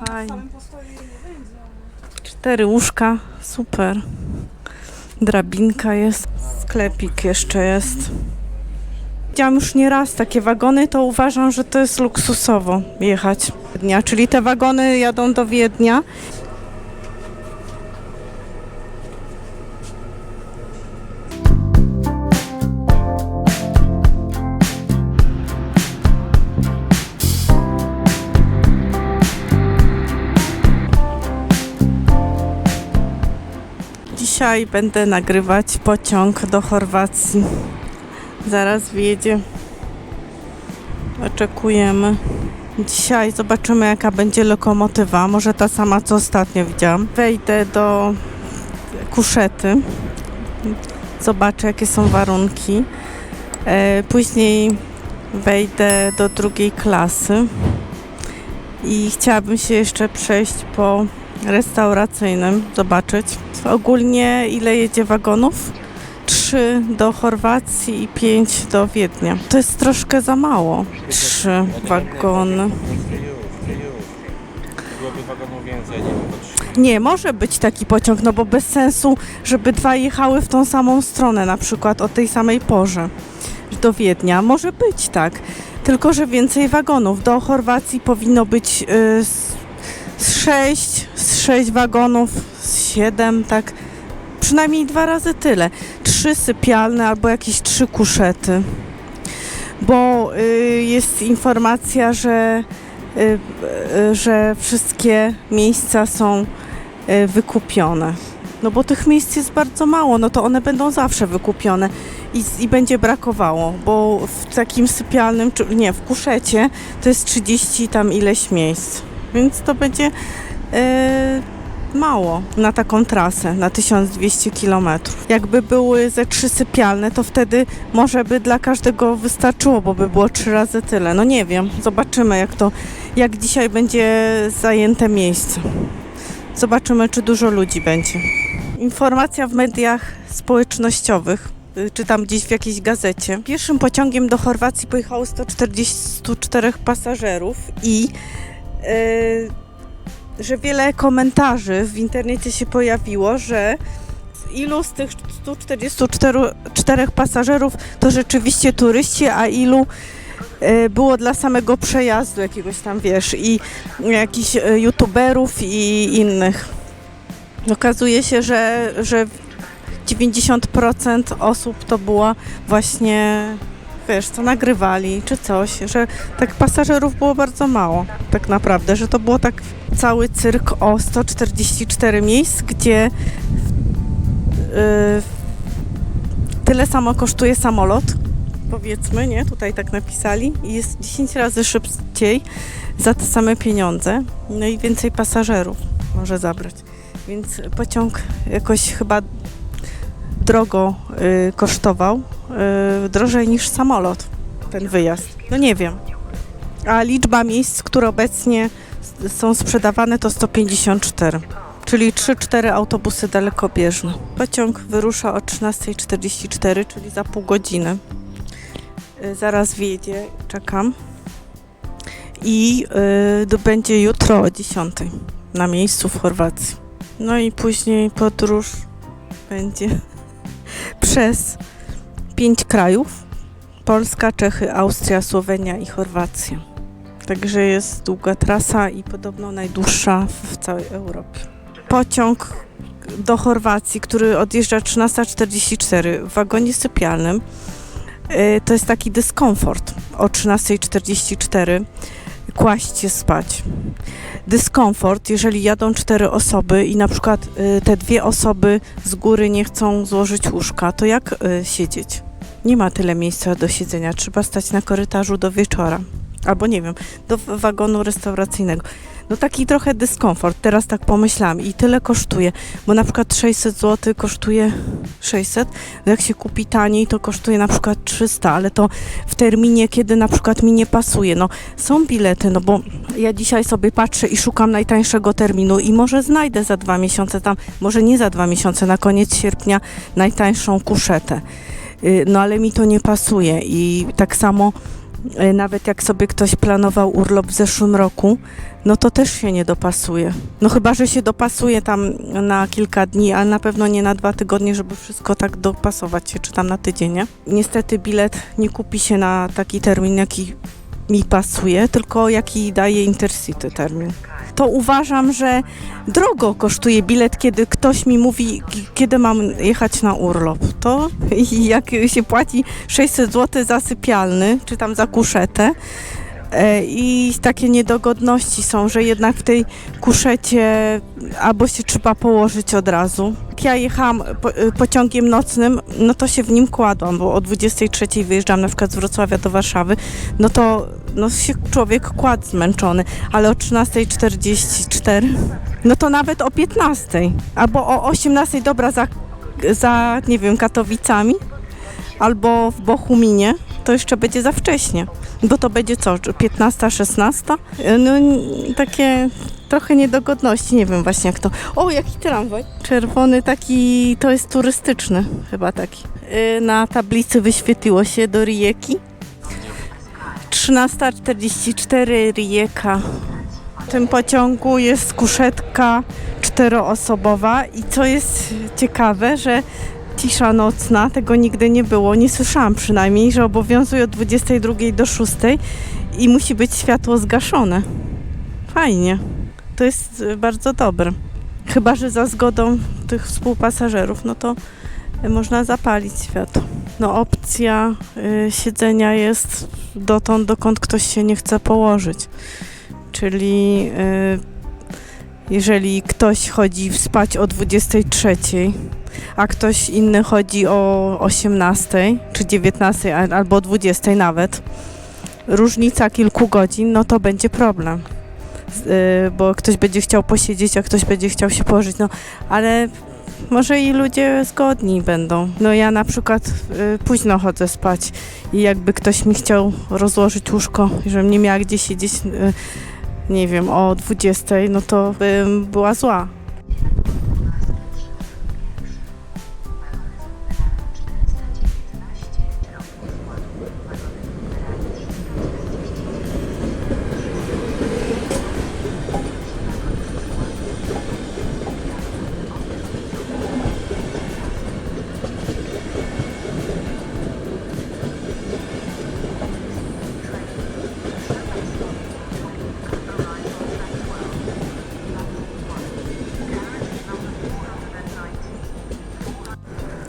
Na Fajnie. samym postoju nie będzie. Cztery łóżka, super. Drabinka jest, sklepik jeszcze jest. Widziałam już nie raz takie wagony, to uważam, że to jest luksusowo jechać. Wiednia, czyli te wagony jadą do Wiednia. Dzisiaj będę nagrywać pociąg do Chorwacji. Zaraz wjedzie. Oczekujemy. Dzisiaj zobaczymy, jaka będzie lokomotywa. Może ta sama, co ostatnio widziałam. Wejdę do kuszety. Zobaczę, jakie są warunki. E, Później wejdę do drugiej klasy. I chciałabym się jeszcze przejść po restauracyjnym, zobaczyć. Ogólnie ile jedzie wagonów? Trzy do Chorwacji i pięć do Wiednia. To jest troszkę za mało. Trzy wagony. Nie może być taki pociąg, no bo bez sensu, żeby dwa jechały w tą samą stronę, na przykład o tej samej porze do Wiednia. Może być tak, tylko że więcej wagonów. Do Chorwacji powinno być y, z, z sześć, z sześć wagonów, z siedem, tak. Przynajmniej dwa razy tyle. Trzy sypialne albo jakieś trzy kuszety. Bo y, jest informacja, że, y, y, że wszystkie miejsca są y, wykupione. No bo tych miejsc jest bardzo mało, no to one będą zawsze wykupione i, i będzie brakowało, bo w takim sypialnym, nie, w kuszecie to jest 30 tam ileś miejsc, więc to będzie mało na taką trasę, na 1200 km. Jakby były ze trzy sypialne, to wtedy może by dla każdego wystarczyło, bo by było trzy razy tyle. No nie wiem, zobaczymy jak to, jak dzisiaj będzie zajęte miejsce. Zobaczymy, czy dużo ludzi będzie. Informacja w mediach społecznościowych, y, czy tam gdzieś w jakiejś gazecie. Pierwszym pociągiem do Chorwacji pojechało 144 pasażerów i y, że wiele komentarzy w internecie się pojawiło, że ilu z tych 144 czterech pasażerów to rzeczywiście turyści, a ilu y, było dla samego przejazdu jakiegoś tam, wiesz, i jakichś y, youtuberów i innych. Okazuje się, że, że 90% osób to była właśnie, wiesz, co nagrywali czy coś, że tak pasażerów było bardzo mało, tak naprawdę, że to było tak cały cyrk o 144 miejsc, gdzie yy, tyle samo kosztuje samolot, powiedzmy, nie? Tutaj tak napisali i jest 10 razy szybciej za te same pieniądze, no i więcej pasażerów może zabrać. Więc pociąg jakoś chyba drogo y, kosztował, y, drożej niż samolot, ten wyjazd. No nie wiem. A liczba miejsc, które obecnie są sprzedawane to 154, czyli 3-4 autobusy dalekobieżne. Pociąg wyrusza o 13.44, czyli za pół godziny. Y, zaraz wjedzie, czekam. I y, to będzie jutro o 10.00 na miejscu w Chorwacji. No i później podróż będzie przez pięć krajów: Polska, Czechy, Austria, Słowenia i Chorwacja. Także jest długa trasa i podobno najdłuższa w całej Europie. Pociąg do Chorwacji, który odjeżdża 13.44 w wagonie sypialnym, y, to jest taki dyskomfort o 13.44 kłaść się spać dyskomfort, jeżeli jadą cztery osoby i na przykład y, te dwie osoby z góry nie chcą złożyć łóżka, to jak y, siedzieć? Nie ma tyle miejsca do siedzenia, trzeba stać na korytarzu do wieczora. Albo nie wiem, do wagonu restauracyjnego. No taki trochę dyskomfort, teraz tak pomyślałam i tyle kosztuje, bo na przykład 600 zł kosztuje 600, jak się kupi taniej to kosztuje na przykład 300, ale to w terminie, kiedy na przykład mi nie pasuje. No są bilety, no bo ja dzisiaj sobie patrzę i szukam najtańszego terminu i może znajdę za dwa miesiące tam, może nie za dwa miesiące, na koniec sierpnia najtańszą kuszetę. Y, No ale mi to nie pasuje i tak samo Nawet jak sobie ktoś planował urlop w zeszłym roku, no to też się nie dopasuje. No chyba, że się dopasuje tam na kilka dni, ale na pewno nie na dwa tygodnie, żeby wszystko tak dopasować się, czy tam na tydzień, nie? Niestety bilet nie kupi się na taki termin, jaki mi pasuje, tylko jaki daje Intercity termin. To uważam, że drogo kosztuje bilet, kiedy ktoś mi mówi, kiedy mam jechać na urlop. To jak się płaci 600 zł za sypialny, czy tam za kuszetę, e, i takie niedogodności są, że jednak w tej kuszecie albo się trzeba położyć od razu. Jak ja jechałam e, pociągiem nocnym, no to się w nim kładłam, bo o 23 wyjeżdżam na przykład z Wrocławia do Warszawy, no to no się człowiek kładł zmęczony, ale o 13.44, no to nawet o 15 albo o 18, dobra, za, za nie wiem, Katowicami albo w Bochuminie, to jeszcze będzie za wcześnie, bo to będzie co, 15, 16? No takie trochę niedogodności, nie wiem właśnie jak to. O, jaki tramwaj. Czerwony taki, to jest turystyczny chyba taki. Yy, Na tablicy wyświetliło się do Rijeki. 13.44 Rijeka. W tym pociągu jest kuszetka czteroosobowa i co jest ciekawe, że cisza nocna, tego nigdy nie było, nie słyszałam przynajmniej, że obowiązuje od 22 do 6 i musi być światło zgaszone. Fajnie. To jest bardzo dobre. Chyba, że za zgodą tych współpasażerów, no to można zapalić światło. No opcja y, siedzenia jest dotąd, dokąd ktoś się nie chce położyć. Czyli y, jeżeli ktoś chodzi spać o 23, a ktoś inny chodzi o 18 czy 19 a- albo o 20 nawet, różnica kilku godzin, no to będzie problem. Y, Bo ktoś będzie chciał posiedzieć, a ktoś będzie chciał się położyć. No, ale może i ludzie zgodni będą. No ja na przykład y, późno chodzę spać i jakby ktoś mi chciał rozłożyć łóżko, żebym nie miała gdzie siedzieć, y, nie wiem, o 20, no to bym była zła.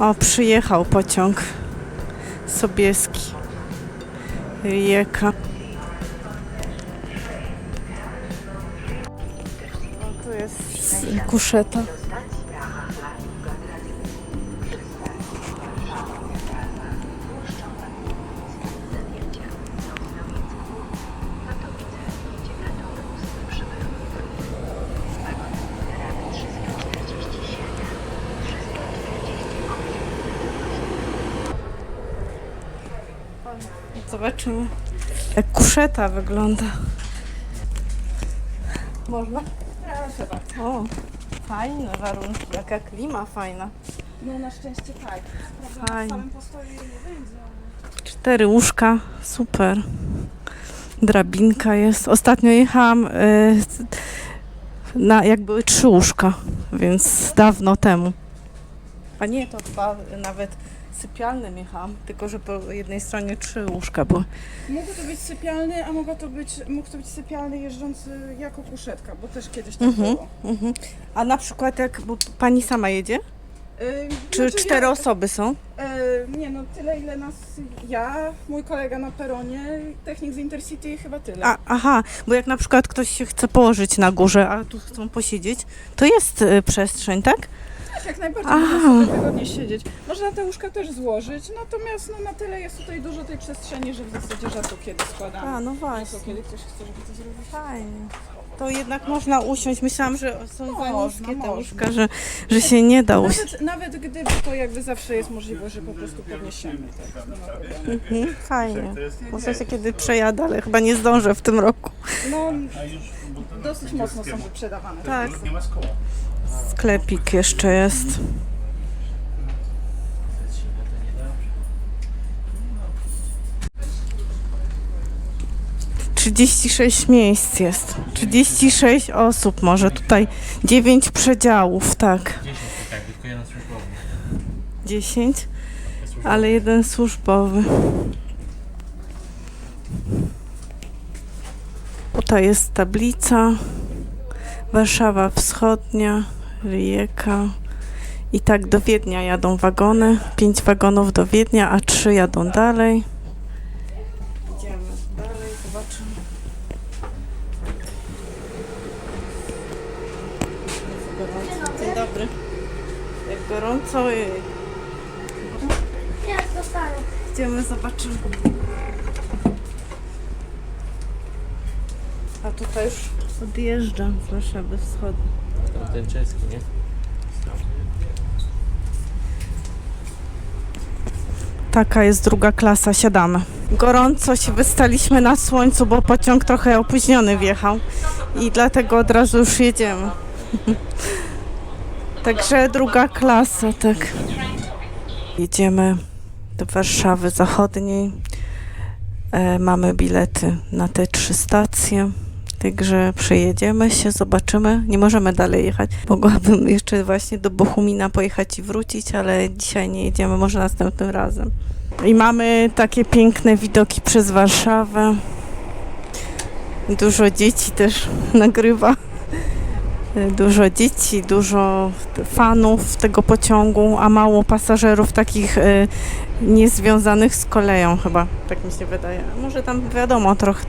O, przyjechał pociąg Sobieski. Rijeka. O, tu jest kuszeta. Zobaczymy. Jak kuszeta wygląda. Można? Proszę bardzo. O, fajne warunki. Jaka klima fajna. No na szczęście tak. Prawda, Fajnie. w samym postoju nie będzie. Cztery łóżka, super. Drabinka jest. Ostatnio jechałam y, na, jak były trzy łóżka, więc dawno temu. A nie, to dwa, nawet sypialnym jechałam, tylko że po jednej stronie trzy łóżka były. Mógł to być sypialny, a mogło to być, mógł to być sypialny jeżdżący jako kuszetka, bo też kiedyś tak Mhm. było. Mhm. A na przykład jak, bo pani sama jedzie? Ym, Czy znaczy cztery ja, osoby są? Nie no, tyle ile nas, ja, mój kolega na peronie, technik z Intercity i chyba tyle. A, aha, bo jak na przykład ktoś się chce położyć na górze, a tu chcą posiedzieć, to jest y, przestrzeń, tak? Tak, jak najbardziej, A. można sobie wygodnie siedzieć. Można te łóżka też złożyć, natomiast no, na tyle jest tutaj dużo tej przestrzeni, że w zasadzie rzadko kiedy składamy. A, no Rzadko właśnie. kiedy ktoś chce, żeby to zrobić. Fajnie. To jednak można usiąść. Myślałam, że są za Można, niskie te można. łóżka, że, że się nie da usiąść. Nawet, nawet gdyby, to jakby zawsze jest możliwość, że po prostu podniesiemy. Tak, nie ma problemu. Mhm, fajnie. Może się kiedy przejadę, ale chyba nie zdążę w tym roku. No, dosyć mocno są wyprzedawane. Tak. Sklepik jeszcze jest. 36 miejsc jest. 36 osób może tutaj. 9 przedziałów, tak. 10 tylko jeden służbowy. 10, ale jeden służbowy. Tutaj jest tablica. Warszawa Wschodnia, Rijeka. I tak do Wiednia jadą wagony. 5 wagonów do Wiednia, a 3 jadą dalej. Idziemy dalej, zobaczymy. Dzień dobry. Jak gorąco, ojej. Ja dostanę. Idziemy, zobaczymy. A tutaj już odjeżdża z Warszawy Wschodniej. Ten czeski, nie? Taka jest druga klasa, siadamy. Gorąco się wystaliśmy na słońcu, bo pociąg trochę opóźniony wjechał i dlatego od razu już jedziemy. Także druga klasa, tak. Jedziemy do Warszawy Zachodniej. E, mamy bilety na te trzy stacje. Także przejedziemy się, zobaczymy. Nie możemy dalej jechać. Mogłabym jeszcze właśnie do Bochumina pojechać i wrócić, ale dzisiaj nie jedziemy, może następnym razem. I mamy takie piękne widoki przez Warszawę. Dużo dzieci też nagrywa. Dużo dzieci, dużo fanów tego pociągu, a mało pasażerów takich e, niezwiązanych z koleją chyba, tak mi się wydaje. Może tam wiadomo, trochę,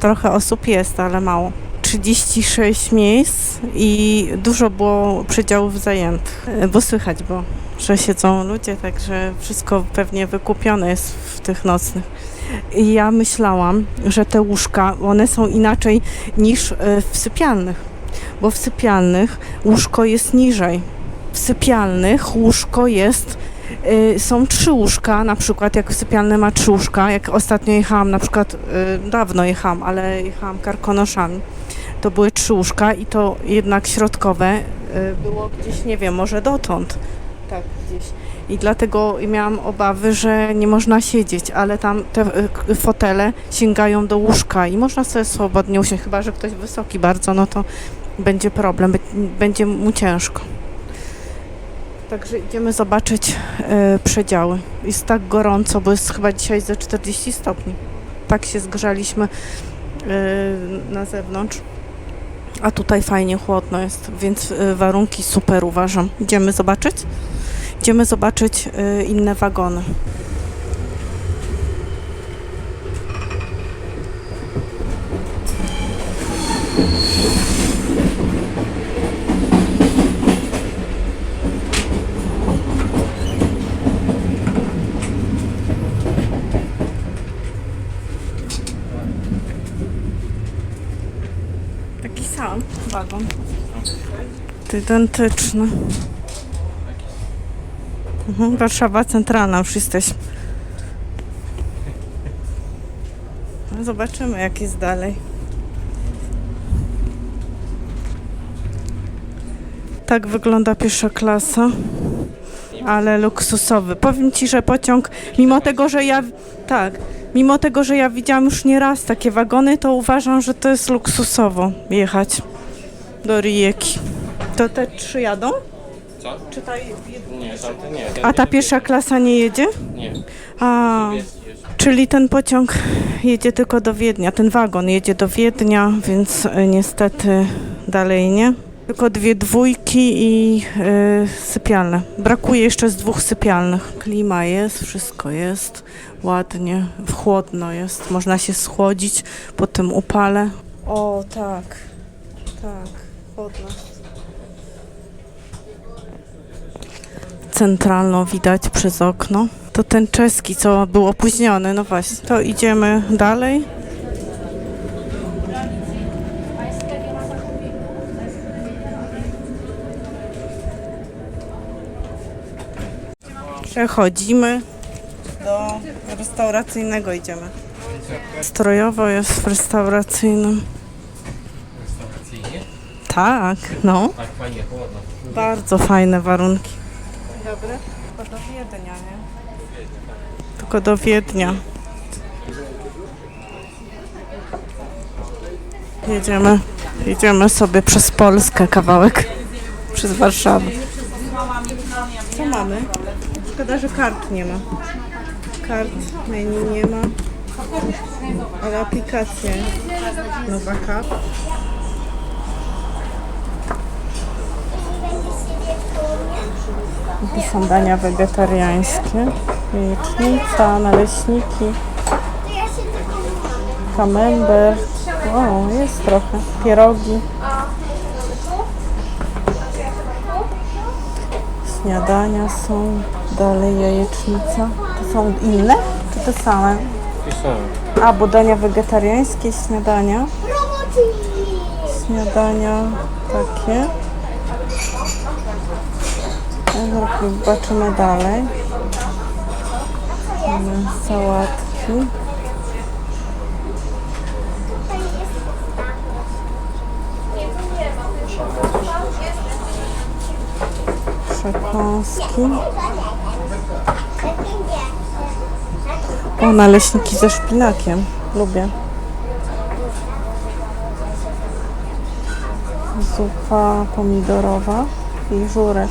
trochę osób jest, ale mało. 36 miejsc i dużo było przedziałów zajętych, e, bo słychać było, że siedzą ludzie, także wszystko pewnie wykupione jest w tych nocnych. I ja myślałam, że te łóżka, one są inaczej niż e, w sypialnych, bo w sypialnych łóżko jest niżej. W sypialnych łóżko jest Y, są trzy łóżka, na przykład jak sypialne ma trzy łóżka, jak ostatnio jechałam, na przykład y, dawno jechałam, ale jechałam karkonoszami, to były trzy łóżka i to jednak środkowe y, było gdzieś, nie wiem, może dotąd, tak gdzieś. I dlatego miałam obawy, że nie można siedzieć, ale tam te fotele sięgają do łóżka i można sobie swobodnie usiąść, chyba że ktoś wysoki bardzo, no to będzie problem, będzie mu ciężko. Także idziemy zobaczyć e, przedziały. Jest tak gorąco, bo jest chyba dzisiaj ze 40 stopni. Tak się zgrzaliśmy e, na zewnątrz. A tutaj fajnie chłodno jest, więc e, warunki super uważam. Idziemy zobaczyć? Idziemy zobaczyć e, inne wagony. Taki sam wagon. Identyczny. Mhm, Warszawa Centralna już jesteśmy. No, Zobaczymy jak jest dalej. Tak wygląda pierwsza klasa, ale luksusowy. Powiem Ci, że pociąg, mimo tego, że ja, tak, mimo tego, że ja widziałam już nie raz takie wagony, to uważam, że to jest luksusowo jechać do Rijeki. To te trzy jadą? Co? Czy ta Nie, tamte nie. A ta pierwsza klasa nie jedzie? Nie. A, czyli ten pociąg jedzie tylko do Wiednia, ten wagon jedzie do Wiednia, więc y, niestety dalej nie. Tylko dwie dwójki i y, sypialne. Brakuje jeszcze z dwóch sypialnych. Klima jest, wszystko jest ładnie, chłodno jest, można się schłodzić po tym upale. O tak, tak, chłodno. Centralną widać przez okno. To ten czeski, co był opóźniony, no właśnie. To idziemy dalej. Przechodzimy do restauracyjnego idziemy. Strojowo jest w restauracyjnym. Restauracyjnie? Tak, no. Tak, fajnie, chłodno. Bardzo fajne warunki. Dobry. Tylko do Wiednia, nie? Tylko do Wiednia. Jedziemy, jedziemy sobie przez Polskę kawałek, przez Warszawę. Co mamy? Szkoda, że kart nie ma. Kart, menu nie ma. Ale aplikacje. Nowa kap. Tu są dania wegetariańskie. Jajecznica, naleśniki, kamembert. O, jest trochę. Pierogi. Śniadania są. Dalej jajecznica. To są inne? Czy te same? I są. A, bo dania wegetariańskie, śniadania. Śniadania takie. Zobaczymy dalej. Sałatki. Przekąski. O, naleśniki ze szpinakiem. Lubię. Zupa pomidorowa i żurek.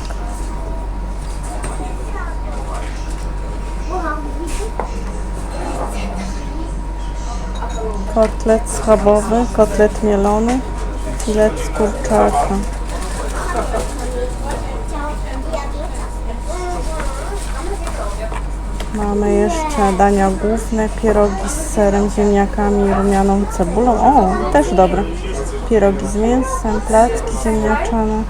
Kotlet schabowy, kotlet mielony, filet z kurczaka. Mamy jeszcze dania główne, pierogi z serem, ziemniakami rumianą cebulą. O, też dobre. Pierogi z mięsem, placki ziemniaczane.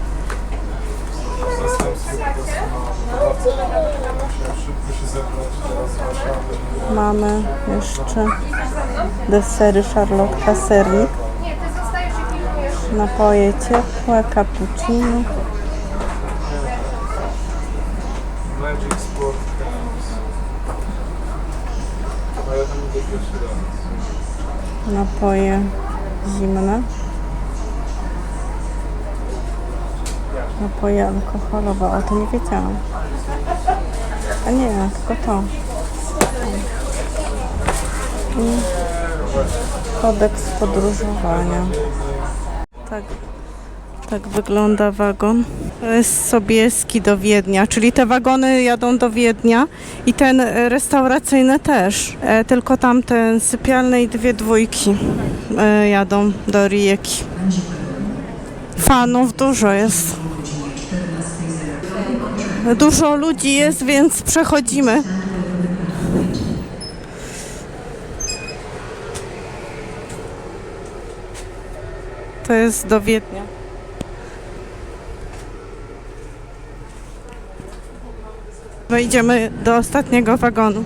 Mamy jeszcze desery szarlotka, sernik. Napoje ciepłe, cappuccino. Sport. Napoje zimne. Napoje alkoholowe. O, to nie wiedziałam. A nie, tylko to. I kodeks podróżowania. Tak, tak wygląda wagon. To jest Sobieski do Wiednia, czyli te wagony jadą do Wiednia i ten restauracyjny też. E, tylko tamten sypialny i dwie dwójki e, jadą do Rijeki. Fanów dużo jest. Dużo ludzi jest, więc przechodzimy. To jest do Wiednia. Wejdziemy do ostatniego wagonu.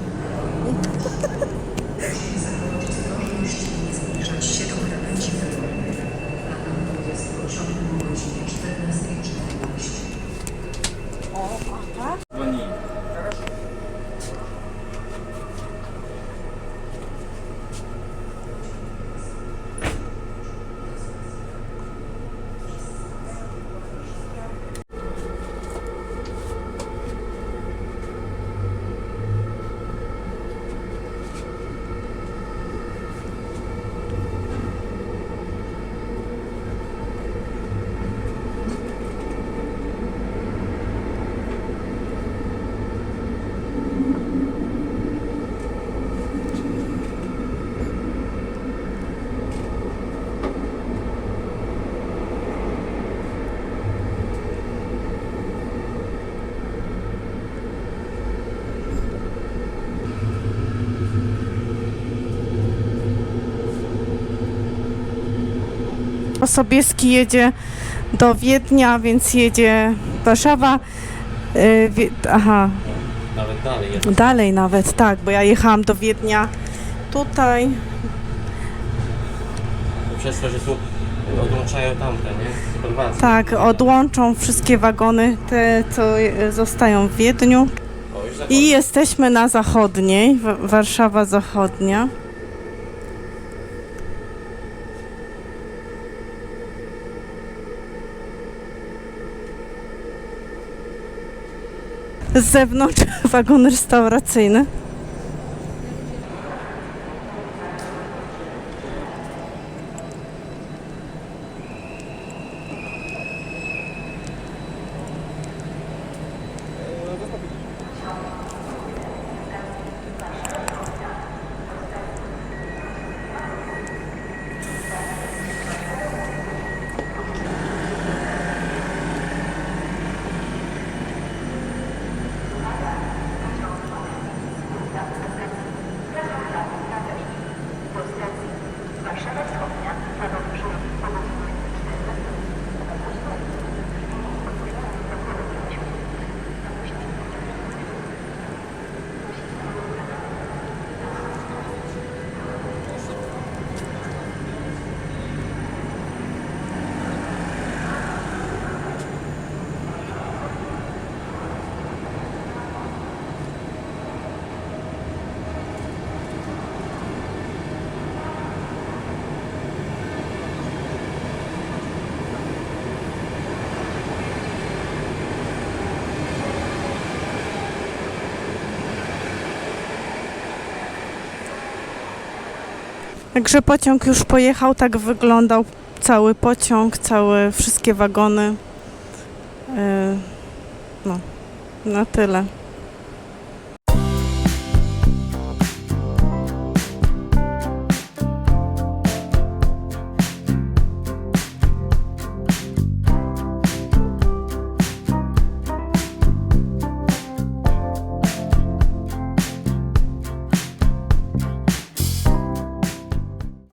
Sobieski jedzie do Wiednia, więc jedzie Warszawa. Yy, Wie- aha, Nawet dalej dalej nawet, tak, bo ja jechałam do Wiednia tutaj. Przez to, że tu odłączają tamte, nie? Tak, odłączą wszystkie wagony, te co zostają w Wiedniu. O, I jesteśmy na zachodniej, Wa- Warszawa Zachodnia. Z zewnątrz wagon restauracyjny. Także pociąg już pojechał, tak wyglądał cały pociąg, całe wszystkie wagony. Yy, No, na tyle.